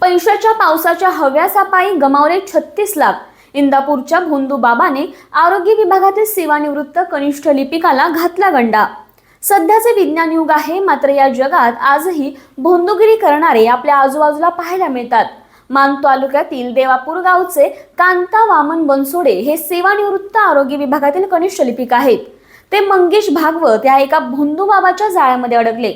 पैशाच्या पावसाच्या हव्यासापायी गमावले छत्तीस लाख. इंदापूरच्या भोंदू बाबाने आरोग्य विभागातील सेवानिवृत्त कनिष्ठ लिपिकाला घातला गंडा. सध्याचे विज्ञान युग आहे मात्र या जगात आजही भोंदूगिरी करणारे आपल्या आजूबाजूला पाहायला मिळतात. मान तालुक्यातील देवापूर गावचे कांता वामन बनसोडे हे सेवानिवृत्त आरोग्य विभागातील कनिष्ठ लिपिक आहेत. ते मंगेश भागवत या एका भोंदू बाबाच्या जाळ्यामध्ये अडकले.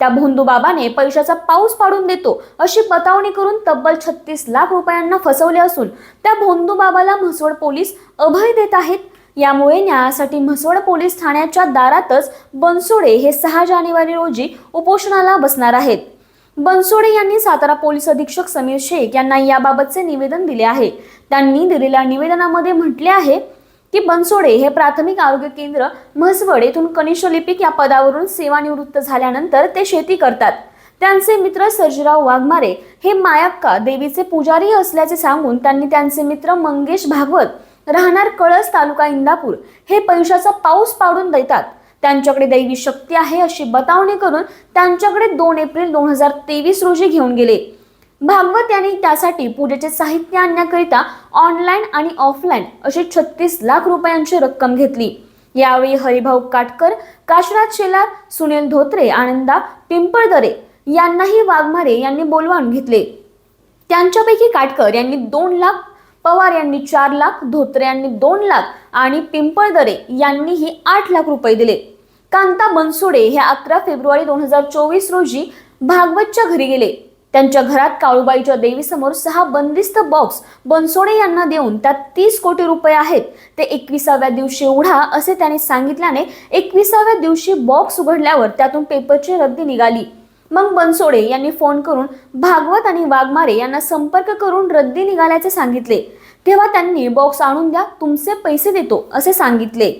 त्या भोंदू बाबाने पैशाचा पाऊस पाडून देतो अशी बतावणी करून तब्बल छत्तीस लाख रुपयांना फसवले असून त्या भोंदू बाबाला म्हसवड पोलीस अभय देत आहेत. यामुळे न्यायासाठी म्हसवड पोलीस ठाण्याच्या दारातच बनसोडे हे सहा जानेवारी रोजी उपोषणाला बसणार आहेत. बनसोडे यांनी सातारा पोलीस अधीक्षक समीर शेख यांना याबाबतचे निवेदन दिले आहे. त्यांनी दिलेल्या निवेदनामध्ये म्हटले आहे की बनसोडे हे प्राथमिक आरोग्य केंद्र म्हसवड येथून कनिष्ठ लिपिक या पदावरून सेवानिवृत्त झाल्यानंतर ते शेती करतात. त्यांचे मित्र सर्जीराव वाघमारे हे मायाक्का देवीचे पुजारी असल्याचे सांगून त्यांनी त्यांचे मित्र मंगेश भागवत राहणार कळस तालुका इंदापूर हे पैशाचा पाऊस पाडून देतात. त्यांच्याकडे दैवी शक्ती आहे अशी बतावणी करून त्यांच्याकडे दोन एप्रिल दोन हजार तेवीस रोजी घेऊन गेले. भागवत यांनी त्यासाठी पूजेचे साहित्य आणण्याकरिता ऑनलाईन आणि ऑफलाईन अशी छत्तीस लाख रुपयांची रक्कम घेतली. यावेळी हरिभाऊ काटकर काशराज शेलार सुनील धोत्रे आनंदा पिंपळदरे यांनाही वाघमारे यांनी बोलवून घेतले. त्यांच्यापैकी काटकर यांनी दोन लाख पवार यांनी चार लाख धोत्रे यांनी दोन लाख आणि पिंपळदरे यांनीही आठ लाख रुपये दिले. कांता बनसोडे हे अकरा फेब्रुवारी दोन हजार चोवीस रोजी भागवतच्या घरी गेले. त्यांच्या घरात काळूबाईच्या देवीसमोर सहा बंदिस्त बॉक्स बनसोडे यांना देऊन त्यात तीस कोटी रुपये आहेत. ते एकविसाव्या दिवशी उघडा असे त्यांनी सांगितल्याने एकविसाव्या दिवशी बॉक्स उघडल्यावर त्यातून पेपरची रद्दी निघाली. मग बनसोडे यांनी फोन करून भागवत आणि वाघमारे यांना संपर्क करून रद्दी निघाल्याचे सांगितले. तेव्हा त्यांनी बॉक्स आणून द्या तुमचे पैसे देतो असे सांगितले.